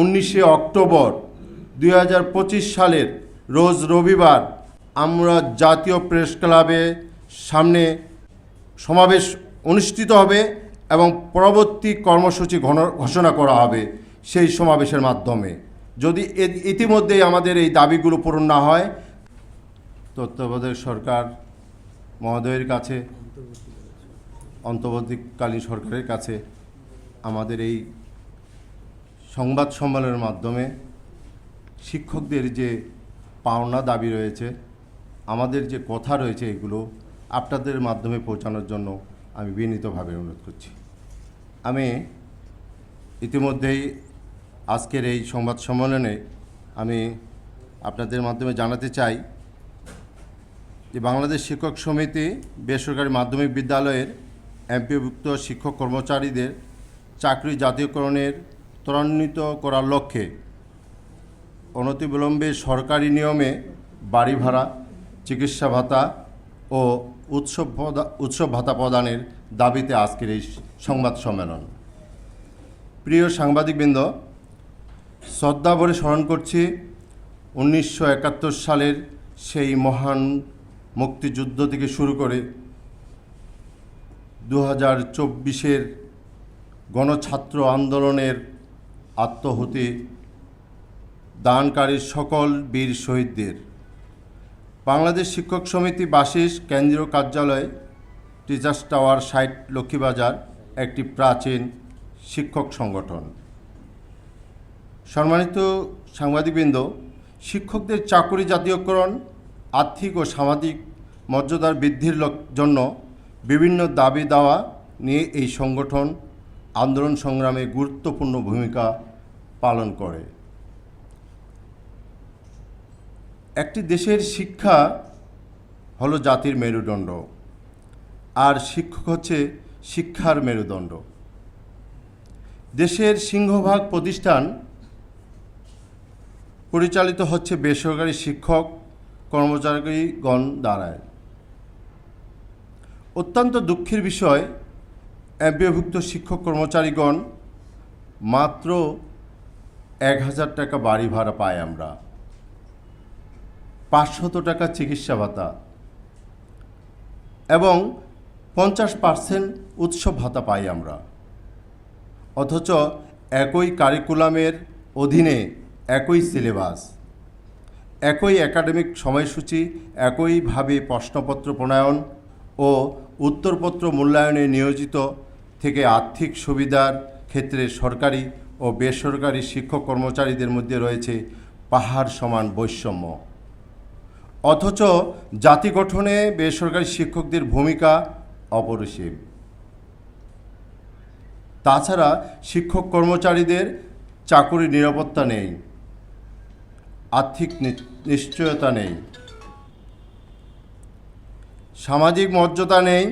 উনিশে অক্টোবর দুই হাজার পঁচিশ সালের রোজ রবিবার আমরা জাতীয় প্রেস ক্লাবে সামনে সমাবেশ অনুষ্ঠিত হবে এবং পরবর্তী কর্মসূচি ঘোষণা করা হবে সেই সমাবেশের মাধ্যমে। যদি ইতিমধ্যেই আমাদের এই দাবিগুলো পূরণ না হয়, তত্ত্বাবধায়ক সরকার মহোদয়ের কাছে, অন্তর্বর্তীকালীন সরকারের কাছে আমাদের এই সংবাদ সম্মেলনের মাধ্যমে শিক্ষকদের যে পাওনা দাবি রয়েছে, আমাদের যে কথা রয়েছে এগুলো আপনাদের মাধ্যমে পৌঁছানোর জন্য আমি বিনীতভাবে অনুরোধ করছি। আমি ইতিমধ্যেই আজকের এই সংবাদ সম্মেলনে আমি আপনাদের মাধ্যমে জানাতে চাই যে বাংলাদেশ শিক্ষক সমিতি বেসরকারি মাধ্যমিক বিদ্যালয়ের এমপিভুক্ত শিক্ষক কর্মচারীদের চাকরি জাতীয়করণের ত্বরান্বিত করার লক্ষ্যে অনতিবিলম্বে সরকারি নিয়মে বাড়ি ভাড়া, চিকিৎসা ভাতা ও উৎসব উৎসব ভাতা প্রদানের দাবিতে আজকের এই সংবাদ সম্মেলন। প্রিয় সাংবাদিকবৃন্দ শ্রদ্ধা ভরে স্মরণ করছি উনিশশো একাত্তর সালের সেই মহান মুক্তিযুদ্ধ থেকে শুরু করে দু হাজার চব্বিশের গণছাত্র আন্দোলনের আত্মহুতি দানকারী সকল বীর শহীদদের। বাংলাদেশ শিক্ষক সমিতি বাসিস কেন্দ্রীয় কার্যালয় টিচার্স টাওয়ার সাইট লক্ষ্মীবাজার একটি প্রাচীন শিক্ষক সংগঠন। সম্মানিত সাংবাদিকবৃন্দ, শিক্ষকদের চাকুরি জাতীয়করণ, আর্থিক ও সামাজিক মর্যাদার বৃদ্ধির জন্য বিভিন্ন দাবি দাওয়া নিয়ে এই সংগঠন আন্দোলন সংগ্রামে গুরুত্বপূর্ণ ভূমিকা পালন করে। একটি দেশের শিক্ষা হলো জাতির মেরুদণ্ড, আর শিক্ষক হচ্ছে শিক্ষার মেরুদণ্ড। দেশের সিংহভাগ প্রতিষ্ঠান পরিচালিত হচ্ছে বেসরকারি শিক্ষক কর্মচারীগণ দ্বারায় অত্যন্ত দুঃখের বিষয় এমপিভুক্ত শিক্ষক কর্মচারীগণ মাত্র এক হাজার টাকা বাড়ি ভাড়া পাই আমরা। পাঁচশত টাকা চিকিৎসা ভাতা এবং পঞ্চাশ পার্সেন্ট উৎসব ভাতা পাই আমরা। অথচ একই কারিকুলামের অধীনে একই সিলেবাস, একই একাডেমিক সময়সূচি, একইভাবে প্রশ্নপত্র প্রণয়ন ও উত্তরপত্র মূল্যায়নে নিয়োজিত থেকে আর্থিক সুবিধার ক্ষেত্রে সরকারি ও বেসরকারি শিক্ষক কর্মচারীদের মধ্যে রয়েছে পাহাড় সমান বৈষম্য। অথচ জাতি গঠনে বেসরকারি শিক্ষকদের ভূমিকা অপরিসীম। তাছাড়া শিক্ষক কর্মচারীদের চাকুরি নিরাপত্তা নেই, আর্থিক নিশ্চয়তা নেই, সামাজিক মর্যাদা নেই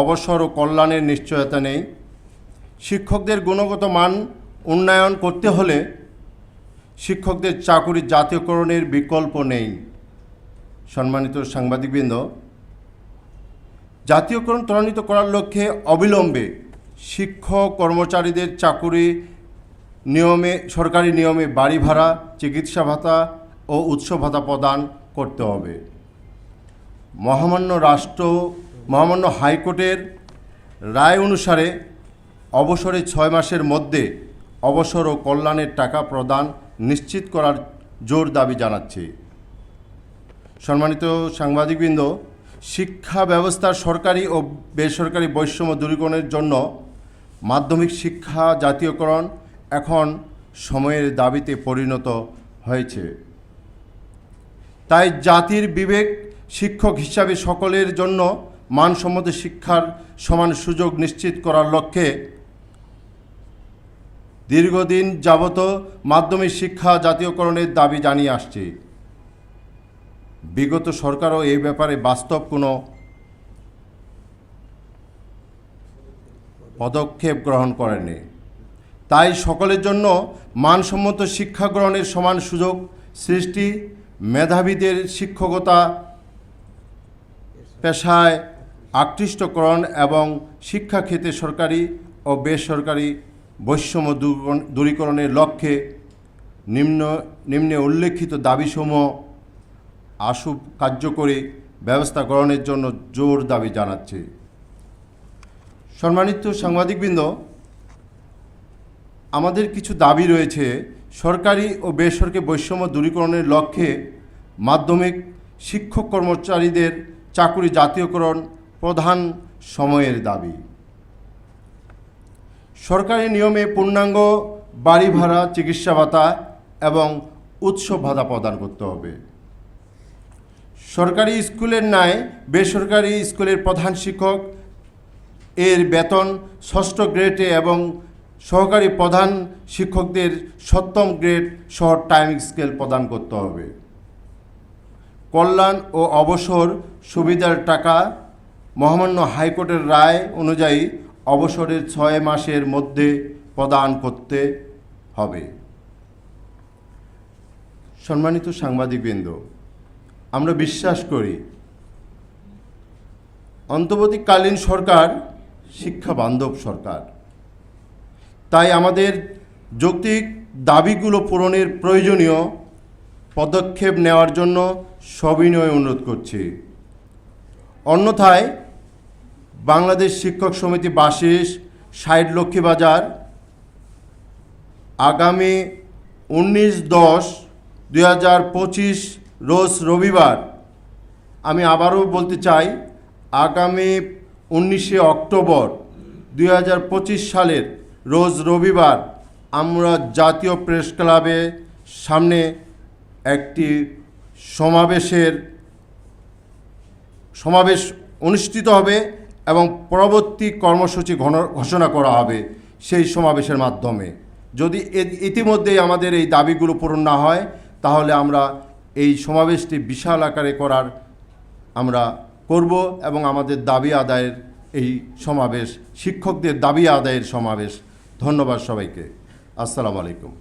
অবসর ও কল্যাণের নিশ্চয়তা নেই। শিক্ষকদের গুণগত মান উন্নয়ন করতে হলে শিক্ষকদের চাকুরি জাতীয়করণের বিকল্প নেই। সম্মানিত সাংবাদিকবৃন্দ, জাতীয়করণ ত্বরান্বিত করার লক্ষ্যে অবিলম্বে শিক্ষক কর্মচারীদের চাকুরি নিয়মে, সরকারি নিয়মে বাড়ি ভাড়া, চিকিৎসা ভাতা ও উৎসব ভাতা প্রদান করতে হবে। মহামান্য রাষ্ট্র মহামান্য হাইকোর্টের রায় অনুসারে অবসরে ছয় মাসের মধ্যে অবসর ও কল্যাণের টাকা প্রদান নিশ্চিত করার জোর দাবি জানাচ্ছি। সম্মানিত সাংবাদিকবৃন্দ, শিক্ষা ব্যবস্থার সরকারি ও বেসরকারি বৈষম্য দূরীকরণের জন্য মাধ্যমিক শিক্ষা জাতীয়করণ এখন সময়ের দাবিতে পরিণত হয়েছে। তাই জাতির বিবেক শিক্ষক হিসাবে সকলের জন্য মানসম্মত শিক্ষার সমান সুযোগ নিশ্চিত করার লক্ষ্যে দীর্ঘদিন যাবত মাধ্যমিক শিক্ষা জাতীয়করণের দাবি জানিয়ে আসছে। বিগত সরকারও এই ব্যাপারে বাস্তব কোনো পদক্ষেপ গ্রহণ করেনি। তাই সকলের জন্য মানসম্মত শিক্ষা গ্রহণের সমান সুযোগ সৃষ্টি মেধাবীদের শিক্ষকতা পেশায় আকৃষ্টকরণ এবং শিক্ষাক্ষেত্রে সরকারি ও বেসরকারি বৈষম্য দূরীকরণের লক্ষ্যে নিম্ন, নিম্নে উল্লেখিত দাবিসমূহ আশু কার্যকরী ব্যবস্থা গ্রহণের জন্য জোর দাবি জানাচ্ছে। সম্মানিত সাংবাদিকবৃন্দ, আমাদের কিছু দাবি রয়েছে। সরকারি ও বেসরকারি বৈষম্য দূরীকরণের লক্ষ্যে মাধ্যমিক শিক্ষক কর্মচারীদের চাকুরি জাতীয়করণ প্রধান সময়ের দাবি। সরকারি নিয়মে পূর্ণাঙ্গ বাড়ি ভাড়া চিকিৎসা ভাতা এবং উৎসব ভাতা প্রদান করতে হবে। সরকারি স্কুলের ন্যায় বেসরকারি স্কুলের প্রধান শিক্ষক, এর বেতন ষষ্ঠ গ্রেডে এবং সহকারী প্রধান শিক্ষকদের সপ্তম গ্রেড সহ টাইমিং স্কেল প্রদান করতে হবে। কল্যাণ ও অবসর সুবিধার টাকা মহামান্য হাইকোর্টের রায় অনুযায়ী অবসরের ছয় মাসের মধ্যে প্রদান করতে হবে। সম্মানিত সাংবাদিকবৃন্দ, আমরা বিশ্বাস করি অন্তর্বর্তীকালীন সরকার শিক্ষা বান্ধব সরকার। তাই আমাদের যৌক্তিক দাবিগুলো পূরণের প্রয়োজনীয় পদক্ষেপ নেওয়ার জন্য সবিনয় অনুরোধ করছি। অন্যথায় বাংলাদেশ শিক্ষক সমিতি বাসিস ষাট লক্ষ্মীবাজার আগামী উনিশ দশ দুই রোজ রবিবার। আমি আবারও বলতে চাই, আগামী উনিশে অক্টোবর দুই হাজার পঁচিশ সালের রোজ রবিবার আমরা জাতীয় প্রেস ক্লাবে সামনে একটি সমাবেশের সমাবেশ অনুষ্ঠিত হবে। এবং পরবর্তী কর্মসূচি ঘোষণা করা হবে সেই সমাবেশের মাধ্যমে। যদি ইতিমধ্যেই আমাদের এই দাবিগুলো পূরণ না হয়, তাহলে আমরা এই সমাবেশটি বিশাল আকারে করার আমরা করব এবং আমাদের দাবি আদায়ের এই সমাবেশ, শিক্ষকদের দাবি আদায়ের সমাবেশ। ধন্যবাদ সবাইকে। আসসালামু আলাইকুম।